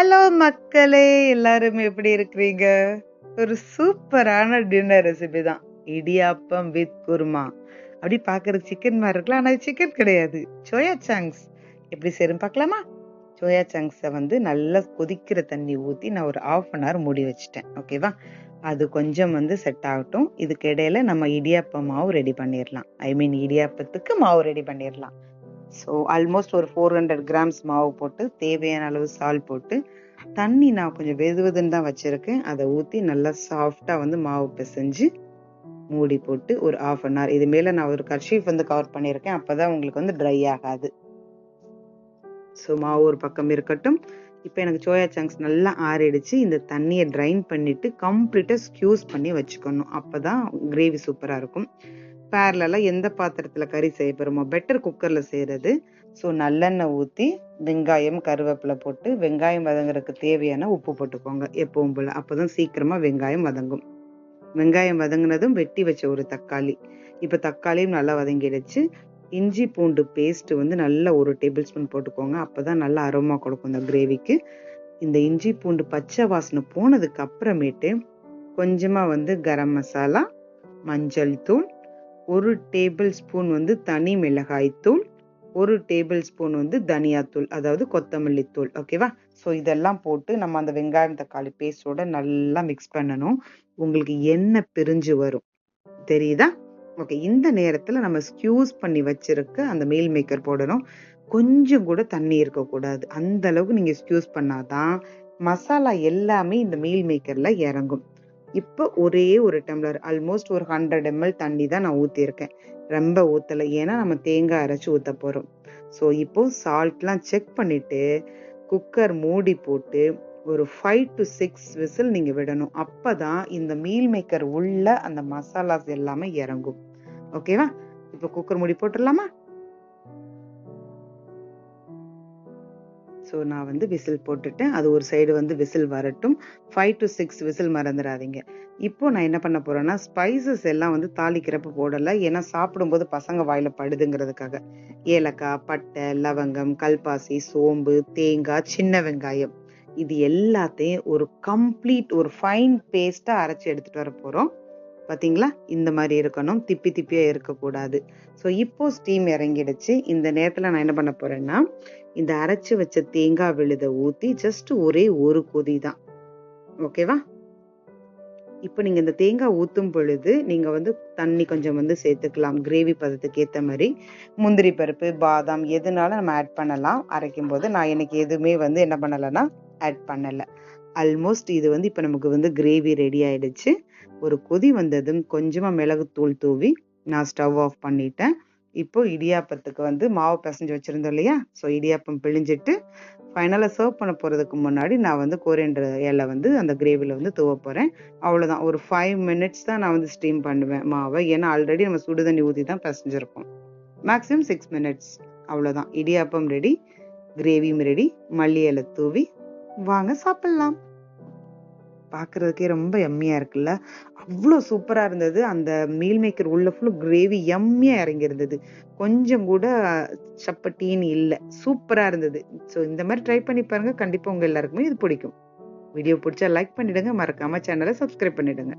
Hello மக்களே எல்லாரும் எப்படி இருக்கிறீங்க? ஒரு சூப்பரான டின்னர் ரெசிபி தான். இடியாப்பம் வித் குருமா. அப்படி பார்க்கறது சிக்கன் மாதிரி இருக்கலாம் ஆனால் சிக்கன் கிடையாது. சோயா சங்க்ஸ் எப்படி சேரும் பார்க்கலாமா? சோயா சங்க்ஸை வந்து நல்லா கொதிக்கிற தண்ணி ஊற்றி நான் ஒரு ஆஃப் அன் ஹவர் மூடி வச்சுட்டேன். ஓகேவா அது கொஞ்சம் வந்து செட் ஆகட்டும். இதுக்கு இடையில நம்ம இடியாப்ப மாவு ரெடி பண்ணிடலாம் ஐ மீன் இடியாப்பத்துக்கு மாவு ரெடி பண்ணிடலாம் ஸோ ஆல்மோஸ்ட் ஒரு ஃபோர் ஹண்ட்ரட் கிராம்ஸ் மாவு போட்டு தேவையான அளவு சால் போட்டு தண்ணி நான் கொஞ்சம் வெது வெதுன்னு தான் வச்சுருக்கேன். அதை ஊற்றி நல்லா சாஃப்டாக வந்து மாவு பிசைஞ்சு மூடி போட்டு ஒரு ஆஃப் அன் ஹவர் இது மேலே நான் ஒரு கர்ஷீஃப் வந்து கவர் பண்ணியிருக்கேன். அப்போ தான் உங்களுக்கு வந்து ட்ரை ஆகாது. ஸோ மாவு ஒரு பக்கம் இருக்கட்டும். இப்போ எனக்கு சோயா சங்க்ஸ் நல்லா ஆறிடுச்சு. இந்த தண்ணியை ட்ரைன் பண்ணிட்டு கம்ப்ளீட்டாக ஸ்க்யூஸ் பண்ணி வச்சுக்கணும். அப்போ தான் கிரேவி சூப்பராக இருக்கும். பேரலாம் எந்த பாத்திரத்தில் கறி செய்ய போகிறோமோ பெட்டர் குக்கரில் செய்கிறது ஸோ நல்லெண்ணெய் ஊற்றி வெங்காயம் கருவேப்பிலை போட்டு வெங்காயம் வதங்குறதுக்கு தேவையான உப்பு போட்டுக்கோங்க எப்பவும் போல். அப்போ தான் சீக்கிரமாக வெங்காயம் வதங்கும். வெங்காயம் வதங்கினதும் வெட்டி வச்ச ஒரு தக்காளி. இப்போ தக்காளியும் நல்லா வதங்கிடுச்சு. இஞ்சி பூண்டு பேஸ்ட்டு வந்து நல்லா ஒரு டேபிள் ஸ்பூன் போட்டுக்கோங்க. அப்போ தான் நல்லா அரோமா கொடுக்கும் இந்த கிரேவிக்கு இந்த இஞ்சி பூண்டு பச்சை வாசனை போனதுக்கு அப்புறமேட்டு கொஞ்சமாக வந்து கரம் மசாலா மஞ்சள் தூள் ஒரு டேபிள் ஸ்பூன் வந்து தனி மிளகாய் தூள் ஒரு டேபிள் ஸ்பூன் வந்து தனியாத்தூள் அதாவது கொத்தமல்லி தூள் ஓகேவா ஸோ இதெல்லாம் போட்டு நம்ம அந்த வெங்காயம் தக்காளி பேஸ்டோட நல்லா மிக்ஸ் பண்ணணும். உங்களுக்கு எண்ணெய் பிரிஞ்சு வரும். தெரியுதா? ஓகே இந்த நேரத்தில் நம்ம ஸ்கியூஸ் பண்ணி வச்சிருக்க அந்த மீல் மேக்கர் போடணும். கொஞ்சம் கூட தண்ணி இருக்கக்கூடாது. அந்த அளவுக்கு நீங்கள் ஸ்கியூஸ் பண்ணாதான் மசாலா எல்லாமே இந்த மீல் மேக்கரில் இறங்கும். இப்போ ஒரே ஒரு டம்ளர் ஆல்மோஸ்ட் ஒரு ஹண்ட்ரட் எம்எல் தண்ணி தான் நான் ஊற்றிருக்கேன் ரொம்ப ஊற்றலை ஏன்னா நம்ம தேங்காய் அரைச்சி ஊற்ற போகிறோம் ஸோ இப்போ சால்ட்லாம் செக் பண்ணிவிட்டு குக்கர் மூடி போட்டு ஒரு ஃபைவ் டு சிக்ஸ் விசில் நீங்கள் விடணும். அப்போ தான் இந்த மீல் மேக்கர் உள்ள அந்த மசாலாஸ் எல்லாமே இறங்கும். ஓகேவா இப்போ குக்கர் மூடி போட்டுடலாமா? ஸோ நான் வந்து விசில் போட்டுட்டேன். அது ஒரு சைடு வந்து விசில் வரட்டும். ஃபைவ் டு சிக்ஸ் விசில் மறந்துடாதீங்க. இப்போ நான் என்ன பண்ண போறேன்னா ஸ்பைசஸ் எல்லாம் வந்து தாளிக்கிறப்ப போடலை. ஏன்னா சாப்பிடும்போது பசங்க வாயில படுதுங்கிறதுக்காக. ஏலக்காய் பட்டை லவங்கம் கல்பாசி சோம்பு தேங்காய் சின்ன வெங்காயம். இது எல்லாத்தையும் ஒரு கம்ப்ளீட் ஒரு ஃபைன் பேஸ்டா அரைச்சி எடுத்துட்டு வர போறோம். பார்த்தீங்களா இந்த மாதிரி இருக்கணும். திப்பி திப்பியாக இருக்கக்கூடாது. ஸோ இப்போ ஸ்டீம் இறங்கிடுச்சு. இந்த நேரத்தில் நான் என்ன பண்ண போகிறேன்னா இந்த அரைச்சி வச்ச தேங்காய் விழுத ஊற்றி ஜஸ்ட் ஒரே ஒரு கொதி தான். ஓகேவா இப்போ நீங்கள் இந்த தேங்காய் ஊற்றும் பொழுது நீங்கள் வந்து தண்ணி கொஞ்சம் வந்து சேர்த்துக்கலாம். கிரேவி பதத்துக்கு ஏற்ற மாதிரி. முந்திரி பருப்பு பாதாம் எதுனாலும் நம்ம ஆட் பண்ணலாம். அரைக்கும் போது நான் எனக்கு எதுவுமே வந்து என்ன பண்ணலைன்னா ஆட் பண்ணலை. ஆல்மோஸ்ட் இது வந்து இப்போ நமக்கு வந்து கிரேவி ரெடி ஆயிடுச்சு. ஒரு கொதி வந்ததும் கொஞ்சமாக மிளகுத்தூள் தூவி நான் ஸ்டவ் ஆஃப் பண்ணிட்டேன். இப்போ இடியாப்பத்துக்கு வந்து மாவு பிசைஞ்சு வச்சுருந்தோம் இல்லையா? ஸோ இடியாப்பம் பிழிஞ்சிட்டு ஃபைனலாக சர்வ் பண்ண போகிறதுக்கு முன்னாடி நான் வந்து கோரியண்டர் இலை வந்து அந்த கிரேவியில் வந்து தூவ போகிறேன் அவ்வளோதான் ஒரு ஃபைவ் மினிட்ஸ் தான் நான் வந்து ஸ்டீம் பண்ணுவேன் மாவை. ஏன்னா ஆல்ரெடி நம்ம சுடு தண்ணி ஊற்றி தான் பிசைஞ்சிருக்கோம் மேக்ஸிமம் சிக்ஸ் மினிட்ஸ் அவ்வளோதான் இடியாப்பம் ரெடி கிரேவியும் ரெடி மல்லி இலை தூவி வாங்க சாப்பிடலாம். பாக்குறதுக்கே ரொம்ப எம்மியா இருக்குல்ல? அவ்வளோ சூப்பரா இருந்தது. அந்த மீல் மேக்கர் உள்ள ஃபுல்லும் கிரேவி எம்மியா இறங்கி இருந்தது கொஞ்சம் கூட சப்பட்டின்னு இல்லை. சூப்பரா இருந்தது. ஸோ இந்த மாதிரி ட்ரை பண்ணி பாருங்க. கண்டிப்பா உங்க எல்லாருக்குமே இது பிடிக்கும். வீடியோ பிடிச்சா லைக் பண்ணிடுங்க. மறக்காம சேனலை சப்ஸ்கிரைப் பண்ணிடுங்க.